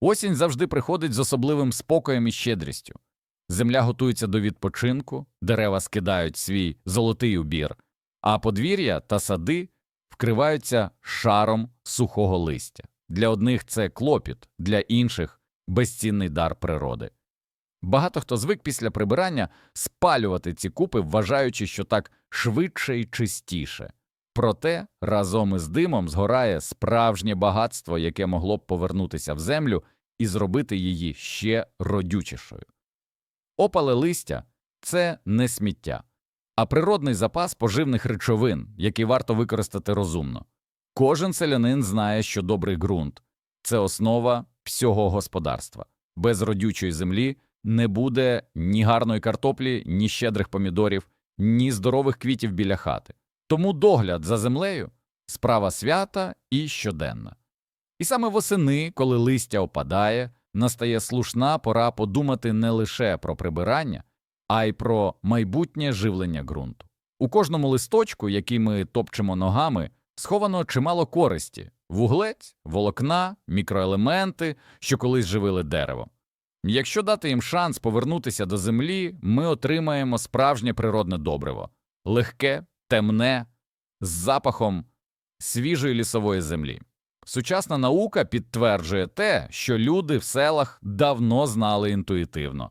Осінь завжди приходить з особливим спокоєм і щедрістю. Земля готується до відпочинку, дерева скидають свій золотий убір, а подвір'я та сади вкриваються шаром сухого листя. Для одних це клопіт, для інших безцінний дар природи. Багато хто звик після прибирання спалювати ці купи, вважаючи, що так швидше і чистіше. Проте разом із димом згорає справжнє багатство, яке могло б повернутися в землю і зробити її ще родючішою. Опале листя це не сміття, а природний запас поживних речовин, який варто використати розумно. Кожен селянин знає, що добрий ґрунт це основа всього господарства. Без родючої землі не буде ні гарної картоплі, ні щедрих помідорів, ні здорових квітів біля хати. Тому догляд за землею справа свята і щоденна. І саме восени, коли листя опадає, настає слушна пора подумати не лише про прибирання, а й про майбутнє живлення ґрунту. У кожному листочку, який ми топчемо ногами, сховано чимало користі вуглець, волокна, мікроелементи, що колись живили дерево. Якщо дати їм шанс повернутися до землі, ми отримаємо справжнє природне добриво легке, темне, з запахом свіжої лісової землі. Сучасна наука підтверджує те, що люди в селах давно знали інтуїтивно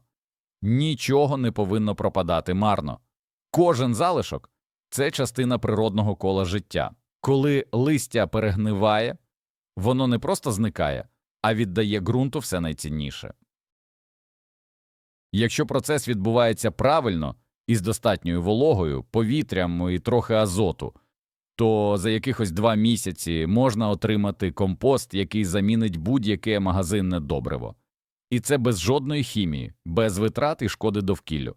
нічого не повинно пропадати марно. Кожен залишок це частина природного кола життя. Коли листя перегниває, воно не просто зникає, а віддає ґрунту все найцінніше. Якщо процес відбувається правильно і з достатньою вологою, повітрям і трохи азоту, то за якихось два місяці можна отримати компост, який замінить будь-яке магазинне добриво. І це без жодної хімії, без витрат і шкоди довкіллю.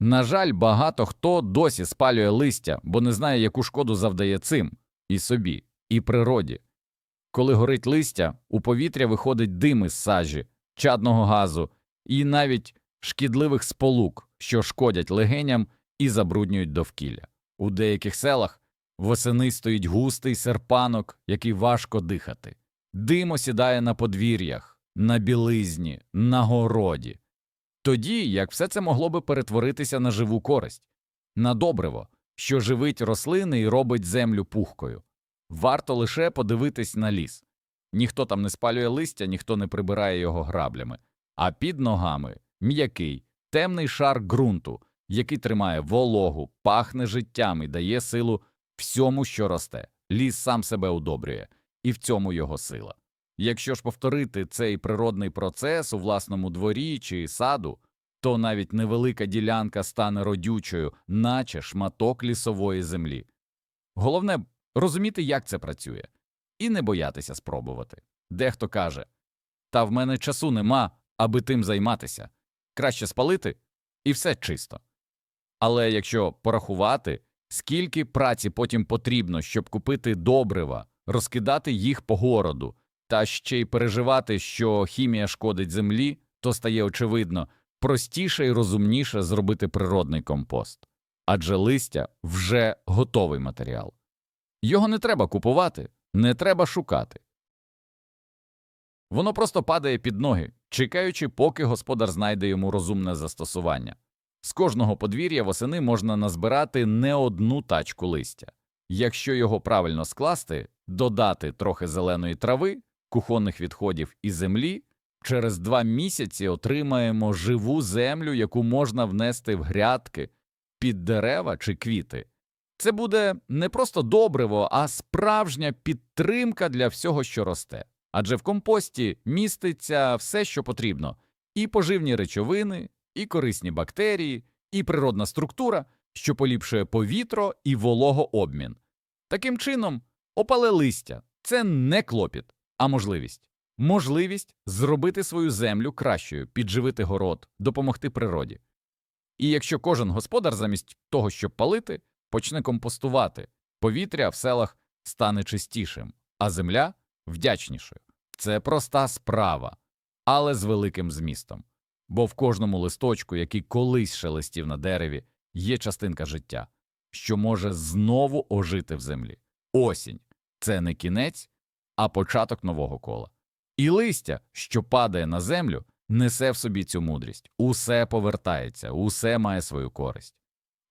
На жаль, багато хто досі спалює листя, бо не знає, яку шкоду завдає цим і собі, і природі. Коли горить листя, у повітря виходить дим із сажі, чадного газу і навіть шкідливих сполук, що шкодять легеням і забруднюють довкілля. У деяких селах восени стоїть густий серпанок, який важко дихати. Дим осідає на подвір'ях, на білизні, на городі. Тоді як все це могло би перетворитися на живу користь, на добриво, що живить рослини і робить землю пухкою. Варто лише подивитись на ліс. Ніхто там не спалює листя, ніхто не прибирає його граблями, а під ногами м'який, темний шар ґрунту, який тримає вологу, пахне життям і дає силу всьому, що росте. Ліс сам себе удобрює, і в цьому його сила. Якщо ж повторити цей природний процес у власному дворі чи саду, то навіть невелика ділянка стане родючою, наче шматок лісової землі. Головне розуміти, як це працює, і не боятися спробувати. Дехто каже та в мене часу нема, аби тим займатися краще спалити і все чисто. Але якщо порахувати, скільки праці потім потрібно, щоб купити добрива, розкидати їх по городу, та ще й переживати, що хімія шкодить землі, то стає очевидно простіше і розумніше зробити природний компост, адже листя вже готовий матеріал. Його не треба купувати, не треба шукати. Воно просто падає під ноги, чекаючи, поки господар знайде йому розумне застосування. З кожного подвір'я восени можна назбирати не одну тачку листя. Якщо його правильно скласти, додати трохи зеленої трави, кухонних відходів і землі, через два місяці отримаємо живу землю, яку можна внести в грядки під дерева чи квіти. Це буде не просто добриво, а справжня підтримка для всього, що росте. Адже в компості міститься все, що потрібно: і поживні речовини, і корисні бактерії, і природна структура, що поліпшує повітро і вологообмін. Таким чином, опале листя це не клопіт, а можливість. Можливість зробити свою землю кращою, підживити город, допомогти природі. І якщо кожен господар замість того, щоб палити, почне компостувати, повітря в селах стане чистішим, а земля вдячнішою. Це проста справа, але з великим змістом. Бо в кожному листочку, який колись шелестів на дереві, є частинка життя, що може знову ожити в землі. Осінь це не кінець, а початок нового кола. І листя, що падає на землю, несе в собі цю мудрість. Усе повертається, усе має свою користь.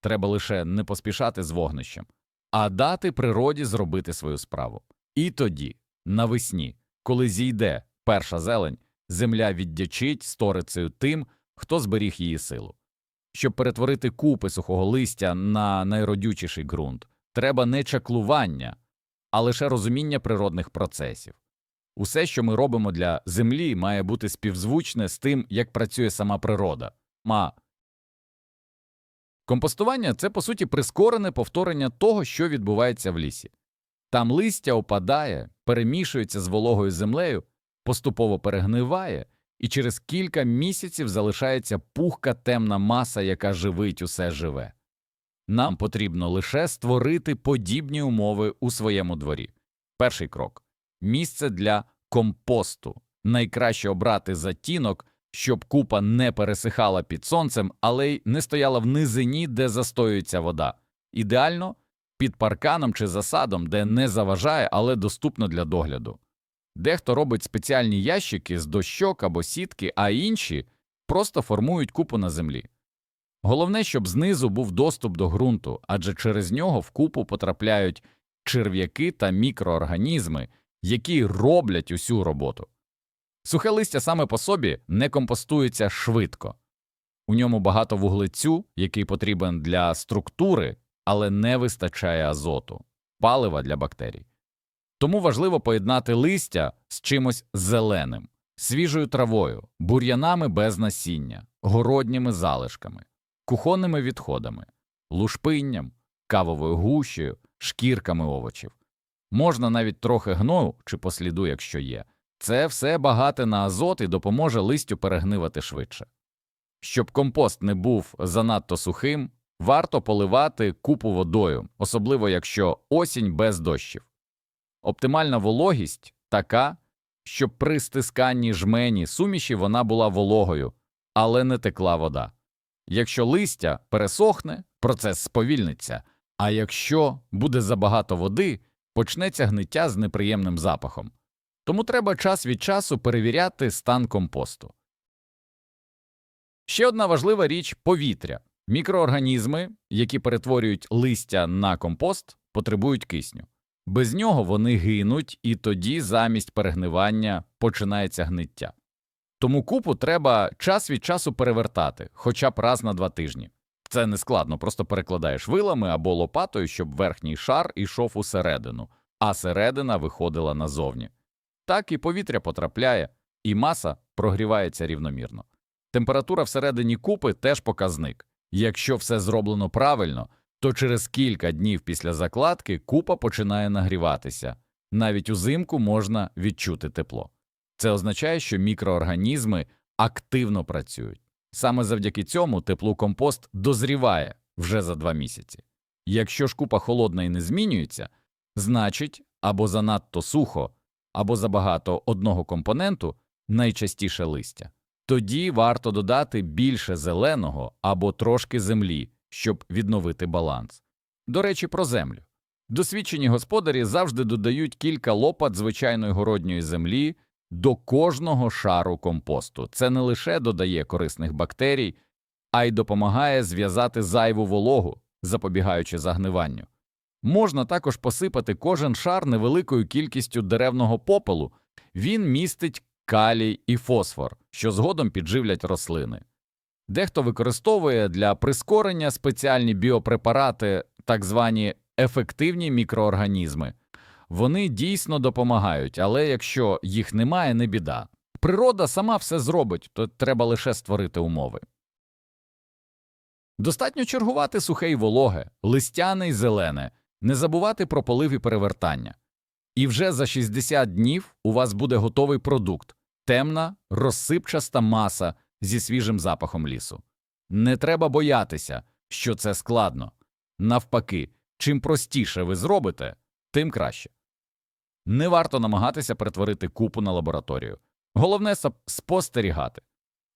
Треба лише не поспішати з вогнищем, а дати природі зробити свою справу. І тоді, навесні, коли зійде перша зелень, земля віддячить сторицею тим, хто зберіг її силу. Щоб перетворити купи сухого листя на найродючіший ґрунт, треба не чаклування, а лише розуміння природних процесів. Усе, що ми робимо для землі, має бути співзвучне з тим, як працює сама природа. Ма Компостування це, по суті, прискорене повторення того, що відбувається в лісі. Там листя опадає, перемішується з вологою землею, поступово перегниває, і через кілька місяців залишається пухка темна маса, яка живить усе живе. Нам потрібно лише створити подібні умови у своєму дворі. Перший крок місце для компосту. Найкраще обрати затінок, щоб купа не пересихала під сонцем, але й не стояла в низині, де застоюється вода. Ідеально під парканом чи засадом, де не заважає, але доступно для догляду. Дехто робить спеціальні ящики з дощок або сітки, а інші просто формують купу на землі. Головне, щоб знизу був доступ до ґрунту, адже через нього в купу потрапляють черв'яки та мікроорганізми, які роблять усю роботу. Сухе листя саме по собі не компостується швидко. У ньому багато вуглецю, який потрібен для структури, але не вистачає азоту, палива для бактерій. Тому важливо поєднати листя з чимось зеленим, свіжою травою, бур'янами без насіння, городніми залишками, кухонними відходами, лушпинням, кавовою гущею, шкірками овочів. Можна навіть трохи гною чи посліду, якщо є. Це все багате на азот і допоможе листю перегнивати швидше. Щоб компост не був занадто сухим, варто поливати купу водою, особливо якщо осінь без дощів. Оптимальна вологість така, щоб при стисканні жмені суміші вона була вологою, але не текла вода. Якщо листя пересохне, процес сповільниться, а якщо буде забагато води, почнеться гниття з неприємним запахом. Тому треба час від часу перевіряти стан компосту. Ще одна важлива річ повітря. Мікроорганізми, які перетворюють листя на компост, потребують кисню. Без нього вони гинуть, і тоді замість перегнивання починається гниття. Тому купу треба час від часу перевертати, хоча б раз на два тижні. Це не складно, просто перекладаєш вилами або лопатою, щоб верхній шар ішов усередину, а середина виходила назовні. Так і повітря потрапляє, і маса прогрівається рівномірно. Температура всередині купи теж показник. Якщо все зроблено правильно, то через кілька днів після закладки купа починає нагріватися. Навіть узимку можна відчути тепло. Це означає, що мікроорганізми активно працюють. Саме завдяки цьому теплу компост дозріває вже за два місяці. Якщо ж купа холодна і не змінюється, значить або занадто сухо, або забагато одного компоненту, найчастіше листя. Тоді варто додати більше зеленого або трошки землі, щоб відновити баланс. До речі, про землю. Досвідчені господарі завжди додають кілька лопат звичайної городньої землі до кожного шару компосту. Це не лише додає корисних бактерій, а й допомагає зв'язати зайву вологу, запобігаючи загниванню. Можна також посипати кожен шар невеликою кількістю деревного попелу, він містить калій і фосфор, що згодом підживлять рослини. Дехто використовує для прискорення спеціальні біопрепарати, так звані ефективні мікроорганізми. Вони дійсно допомагають, але якщо їх немає, не біда. Природа сама все зробить, то треба лише створити умови. Достатньо чергувати сухе й вологе, листяне й зелене, не забувати про полив і перевертання. І вже за 60 днів у вас буде готовий продукт темна, розсипчаста маса зі свіжим запахом лісу. Не треба боятися, що це складно. Навпаки, чим простіше ви зробите, тим краще. Не варто намагатися перетворити купу на лабораторію. Головне спостерігати.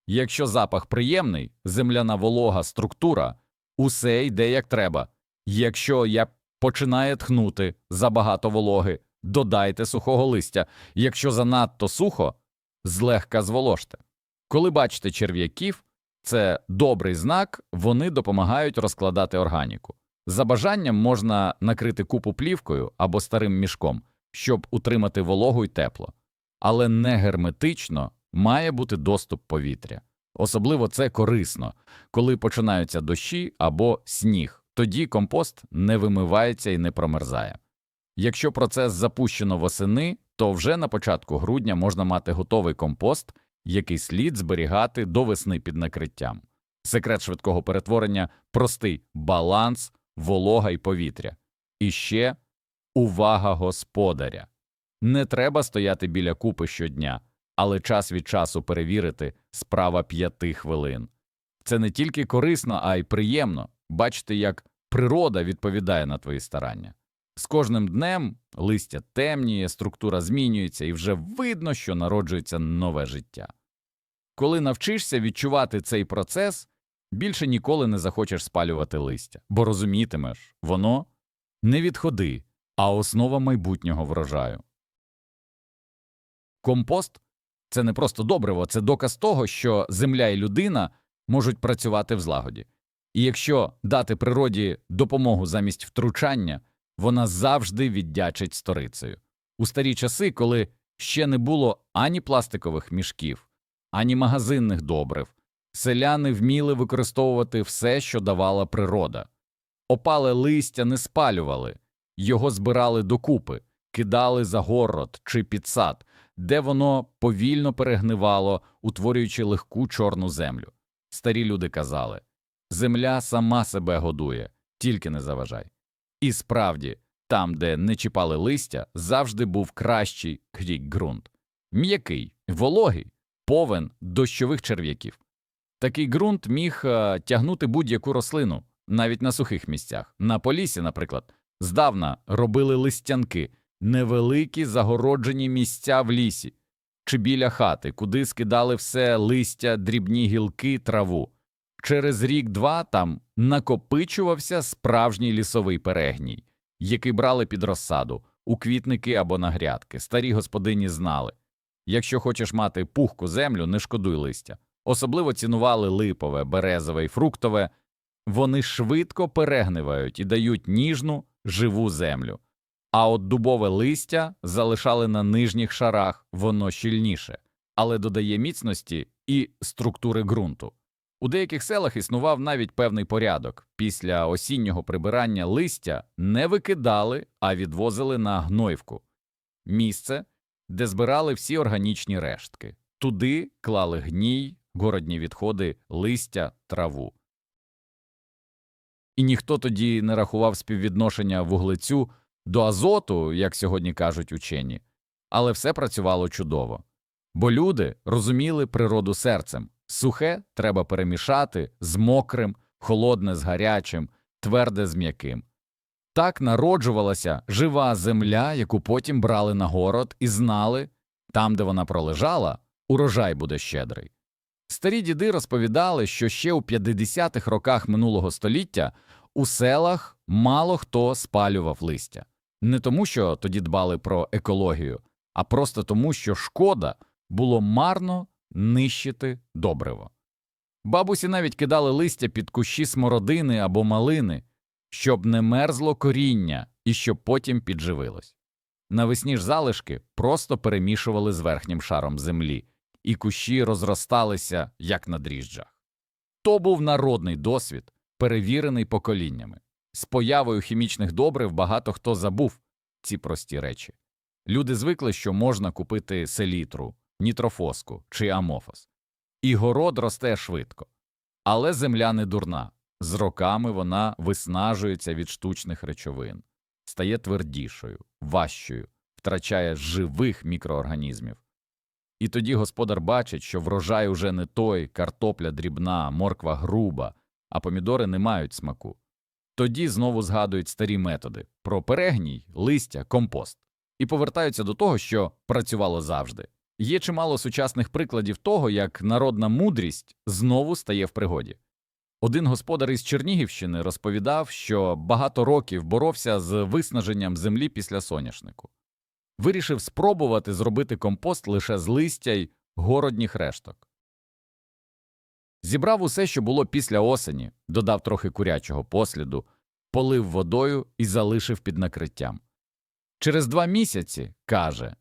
Якщо запах приємний, земляна волога, структура, усе йде як треба. Якщо я починає тхнути забагато вологи, додайте сухого листя. Якщо занадто сухо, злегка зволожте. Коли бачите черв'яків, це добрий знак, вони допомагають розкладати органіку. За бажанням можна накрити купу плівкою або старим мішком, щоб утримати вологу й тепло. Але не герметично має бути доступ повітря. Особливо це корисно, коли починаються дощі або сніг, тоді компост не вимивається і не промерзає. Якщо процес запущено восени, то вже на початку грудня можна мати готовий компост, який слід зберігати до весни під накриттям. Секрет швидкого перетворення простий баланс, волога і повітря. І ще увага господаря. Не треба стояти біля купи щодня, але час від часу перевірити справа п'яти хвилин. Це не тільки корисно, а й приємно бачити, як природа відповідає на твої старання. З кожним днем листя темніє, структура змінюється, і вже видно, що народжується нове життя. Коли навчишся відчувати цей процес, більше ніколи не захочеш спалювати листя, бо розумітимеш, воно не відходи, а основа майбутнього врожаю. Компост це не просто добриво, це доказ того, що земля і людина можуть працювати в злагоді. І якщо дати природі допомогу замість втручання, вона завжди віддячить сторицею. У старі часи, коли ще не було ані пластикових мішків, ані магазинних добрив, селяни вміли використовувати все, що давала природа. Опале листя не спалювали, його збирали докупи, кидали за город чи під сад, де воно повільно перегнивало, утворюючи легку чорну землю. Старі люди казали земля сама себе годує, тільки не заважай. І справді, там, де не чіпали листя, завжди був кращий крік ґрунт м'який, вологий, повен дощових черв'яків. Такий ґрунт міг е, тягнути будь-яку рослину, навіть на сухих місцях. На полісі, наприклад, здавна робили листянки, невеликі загороджені місця в лісі чи біля хати, куди скидали все листя, дрібні гілки, траву. Через рік-два там накопичувався справжній лісовий перегній, який брали під розсаду, у квітники або на грядки. Старі господині знали якщо хочеш мати пухку землю, не шкодуй листя. Особливо цінували липове, березове і фруктове. Вони швидко перегнивають і дають ніжну, живу землю. А от дубове листя залишали на нижніх шарах, воно щільніше, але додає міцності і структури ґрунту. У деяких селах існував навіть певний порядок після осіннього прибирання листя не викидали, а відвозили на гнойвку місце, де збирали всі органічні рештки. Туди клали гній, городні відходи, листя, траву. І ніхто тоді не рахував співвідношення вуглецю до азоту, як сьогодні кажуть учені, але все працювало чудово. Бо люди розуміли природу серцем сухе треба перемішати з мокрим, холодне з гарячим, тверде з м'яким. Так народжувалася жива земля, яку потім брали на город і знали там, де вона пролежала, урожай буде щедрий. Старі діди розповідали, що ще у 50-х роках минулого століття у селах мало хто спалював листя. Не тому, що тоді дбали про екологію, а просто тому, що шкода було марно нищити добриво. Бабусі навіть кидали листя під кущі смородини або малини, щоб не мерзло коріння і щоб потім підживилось. Навесні ж залишки просто перемішували з верхнім шаром землі, і кущі розросталися, як на дріжджах. То був народний досвід, перевірений поколіннями. З появою хімічних добрив багато хто забув ці прості речі. Люди звикли, що можна купити селітру, нітрофоску чи амофос. І город росте швидко. Але земля не дурна. З роками вона виснажується від штучних речовин, стає твердішою, важчою, втрачає живих мікроорганізмів. І тоді господар бачить, що врожай уже не той, картопля дрібна, морква груба, а помідори не мають смаку. Тоді знову згадують старі методи про перегній, листя, компост і повертаються до того, що працювало завжди. Є чимало сучасних прикладів того, як народна мудрість знову стає в пригоді. Один господар із Чернігівщини розповідав, що багато років боровся з виснаженням землі після соняшнику. Вирішив спробувати зробити компост лише з листя й городніх решток. Зібрав усе, що було після осені, додав трохи курячого посліду, полив водою і залишив під накриттям. Через два місяці, каже,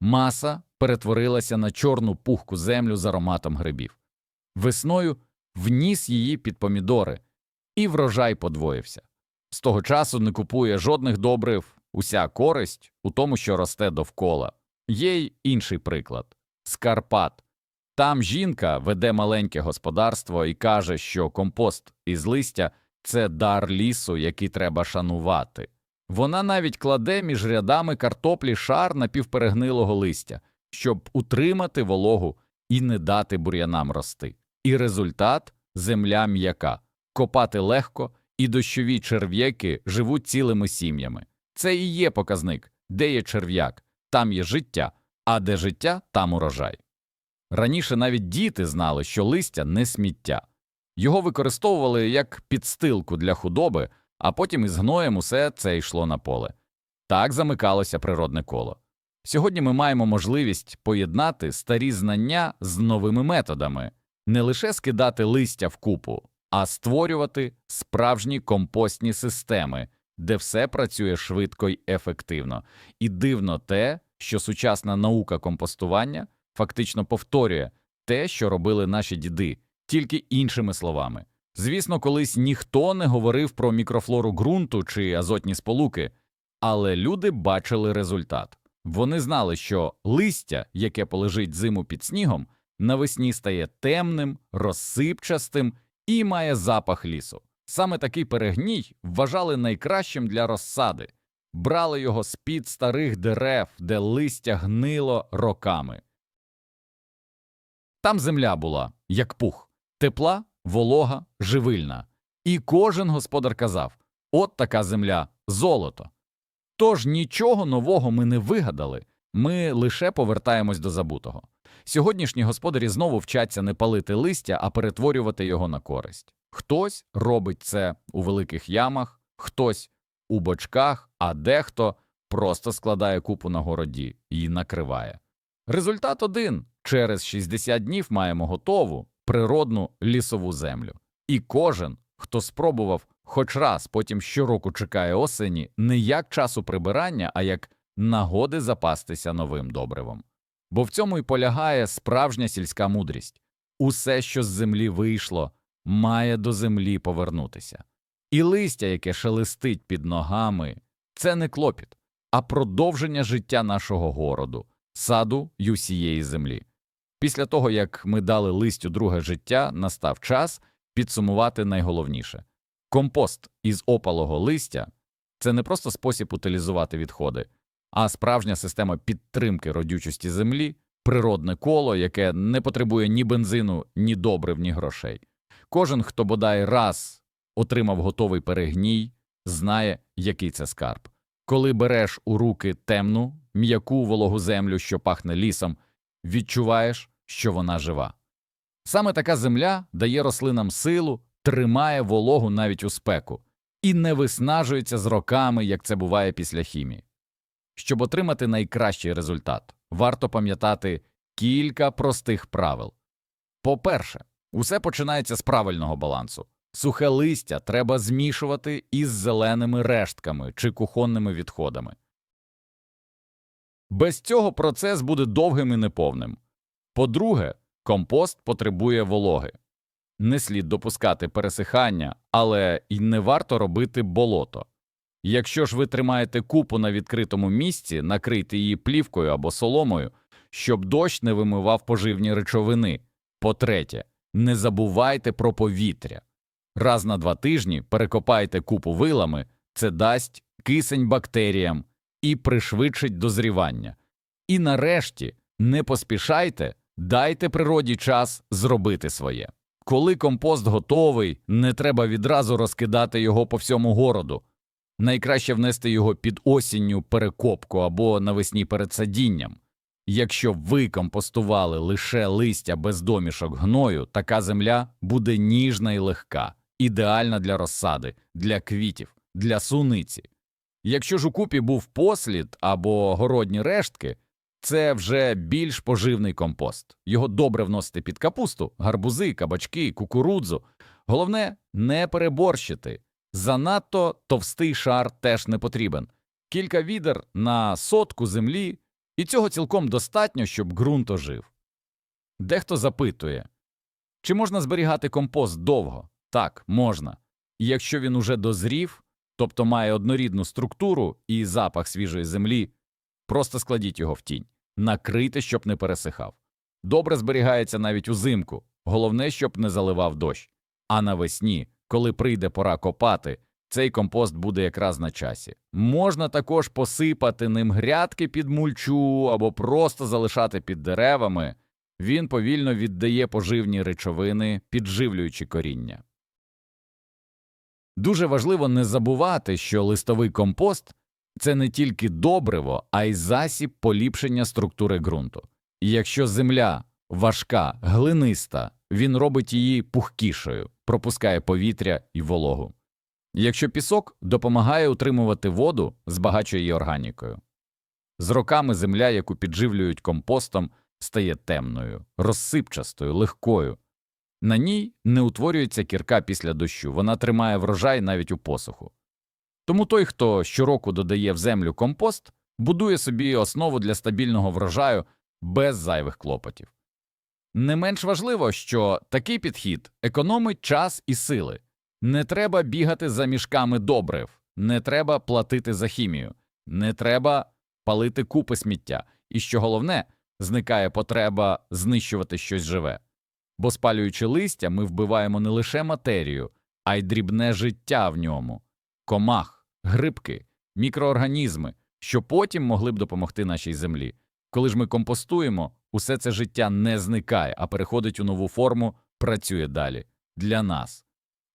маса перетворилася на чорну пухку землю з ароматом грибів. Весною вніс її під помідори, і врожай подвоївся. З того часу не купує жодних добрив, уся користь у тому, що росте довкола. Є й інший приклад Скарпат. Там жінка веде маленьке господарство і каже, що компост із листя це дар лісу, який треба шанувати. Вона навіть кладе між рядами картоплі шар напівперегнилого листя, щоб утримати вологу і не дати бур'янам рости. І результат земля м'яка, копати легко, і дощові черв'яки живуть цілими сім'ями. Це і є показник, де є черв'як, там є життя, а де життя, там урожай. Раніше навіть діти знали, що листя не сміття. Його використовували як підстилку для худоби, а потім із гноєм усе це йшло на поле. Так замикалося природне коло. Сьогодні ми маємо можливість поєднати старі знання з новими методами, не лише скидати листя в купу, а створювати справжні компостні системи, де все працює швидко й ефективно. І дивно те, що сучасна наука компостування фактично повторює те, що робили наші діди, тільки іншими словами. Звісно, колись ніхто не говорив про мікрофлору ґрунту чи азотні сполуки, але люди бачили результат. Вони знали, що листя, яке полежить зиму під снігом, навесні стає темним, розсипчастим і має запах лісу. Саме такий перегній вважали найкращим для розсади, брали його з під старих дерев, де листя гнило роками. Там земля була, як пух, тепла, волога, живильна. І кожен господар казав от така земля золото. Тож нічого нового ми не вигадали, ми лише повертаємось до забутого. Сьогоднішні господарі знову вчаться не палити листя, а перетворювати його на користь. Хтось робить це у великих ямах, хтось у бочках, а дехто просто складає купу на городі і накриває. Результат один через 60 днів маємо готову природну лісову землю. І кожен, хто спробував хоч раз, потім щороку чекає осені, не як часу прибирання, а як нагоди запастися новим добривом. Бо в цьому й полягає справжня сільська мудрість усе, що з землі вийшло, має до землі повернутися. І листя, яке шелестить під ногами, це не клопіт, а продовження життя нашого городу, саду й усієї землі. Після того, як ми дали листю друге життя, настав час підсумувати найголовніше компост із опалого листя це не просто спосіб утилізувати відходи, а справжня система підтримки родючості землі, природне коло, яке не потребує ні бензину, ні добрив, ні грошей. Кожен, хто бодай раз отримав готовий перегній, знає, який це скарб. Коли береш у руки темну, м'яку вологу землю, що пахне лісом, відчуваєш, що вона жива. Саме така земля дає рослинам силу, тримає вологу навіть у спеку і не виснажується з роками, як це буває після хімії. Щоб отримати найкращий результат, варто пам'ятати кілька простих правил. По-перше, усе починається з правильного балансу. Сухе листя треба змішувати із зеленими рештками чи кухонними відходами. Без цього процес буде довгим і неповним. По-друге, компост потребує вологи. Не слід допускати пересихання, але й не варто робити болото. Якщо ж ви тримаєте купу на відкритому місці, накрийте її плівкою або соломою, щоб дощ не вимивав поживні речовини. По-третє, не забувайте про повітря. Раз на два тижні перекопайте купу вилами, це дасть кисень бактеріям і пришвидшить дозрівання. І нарешті не поспішайте, дайте природі час зробити своє. Коли компост готовий, не треба відразу розкидати його по всьому городу. Найкраще внести його під осінню перекопку або навесні перед садінням. Якщо ви компостували лише листя без домішок гною, така земля буде ніжна і легка, ідеальна для розсади, для квітів, для суниці. Якщо ж у купі був послід або городні рештки, це вже більш поживний компост. Його добре вносити під капусту, гарбузи, кабачки, кукурудзу. Головне не переборщити. Занадто товстий шар теж не потрібен. Кілька відер на сотку землі, і цього цілком достатньо, щоб ґрунт ожив. Дехто запитує, чи можна зберігати компост довго? Так, можна. І якщо він уже дозрів, тобто має однорідну структуру і запах свіжої землі, просто складіть його в тінь, накрийте, щоб не пересихав. Добре зберігається навіть узимку, головне, щоб не заливав дощ. А навесні, коли прийде пора копати, цей компост буде якраз на часі. Можна також посипати ним грядки під мульчу або просто залишати під деревами. Він повільно віддає поживні речовини, підживлюючи коріння. Дуже важливо не забувати, що листовий компост це не тільки добриво, а й засіб поліпшення структури ґрунту. І якщо земля важка, глиниста, він робить її пухкішою, пропускає повітря і вологу. Якщо пісок допомагає утримувати воду, збагачує її органікою. З роками земля, яку підживлюють компостом, стає темною, розсипчастою, легкою. На ній не утворюється кірка після дощу, вона тримає врожай навіть у посуху. Тому той, хто щороку додає в землю компост, будує собі основу для стабільного врожаю без зайвих клопотів. Не менш важливо, що такий підхід економить час і сили. Не треба бігати за мішками добрив, не треба платити за хімію, не треба палити купи сміття, і що головне, зникає потреба знищувати щось живе. Бо спалюючи листя, ми вбиваємо не лише матерію, а й дрібне життя в ньому комах, грибки, мікроорганізми, що потім могли б допомогти нашій землі. Коли ж ми компостуємо, усе це життя не зникає, а переходить у нову форму, працює далі для нас.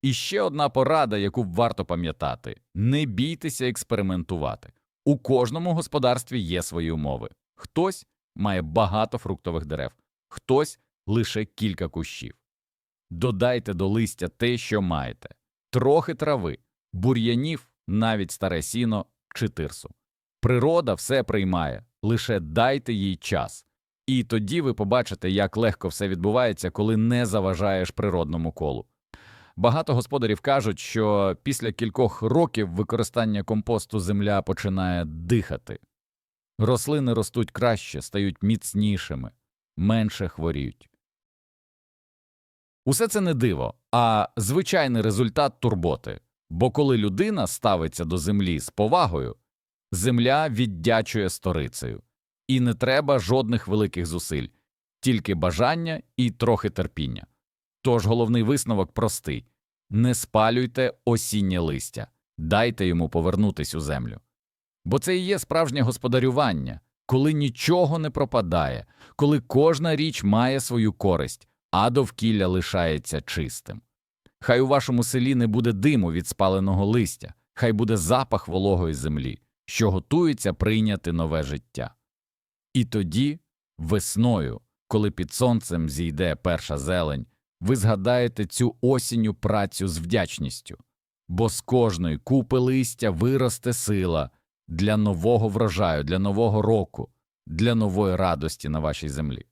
І ще одна порада, яку варто пам'ятати не бійтеся експериментувати. У кожному господарстві є свої умови. Хтось має багато фруктових дерев, хтось лише кілька кущів. Додайте до листя те, що маєте трохи трави, бур'янів, навіть старе сіно чи тирсу. Природа все приймає, лише дайте їй час. І тоді ви побачите, як легко все відбувається, коли не заважаєш природному колу. Багато господарів кажуть, що після кількох років використання компосту земля починає дихати. Рослини ростуть краще, стають міцнішими, менше хворіють. Усе це не диво, а звичайний результат турботи. Бо коли людина ставиться до землі з повагою, земля віддячує сторицею. І не треба жодних великих зусиль, тільки бажання і трохи терпіння. Тож головний висновок простий не спалюйте осіннє листя, дайте йому повернутись у землю. Бо це і є справжнє господарювання, коли нічого не пропадає, коли кожна річ має свою користь, а довкілля лишається чистим. Хай у вашому селі не буде диму від спаленого листя, хай буде запах вологої землі, що готується прийняти нове життя. І тоді, весною, коли під сонцем зійде перша зелень, ви згадаєте цю осінню працю з вдячністю, бо з кожної купи листя виросте сила для нового врожаю, для нового року, для нової радості на вашій землі.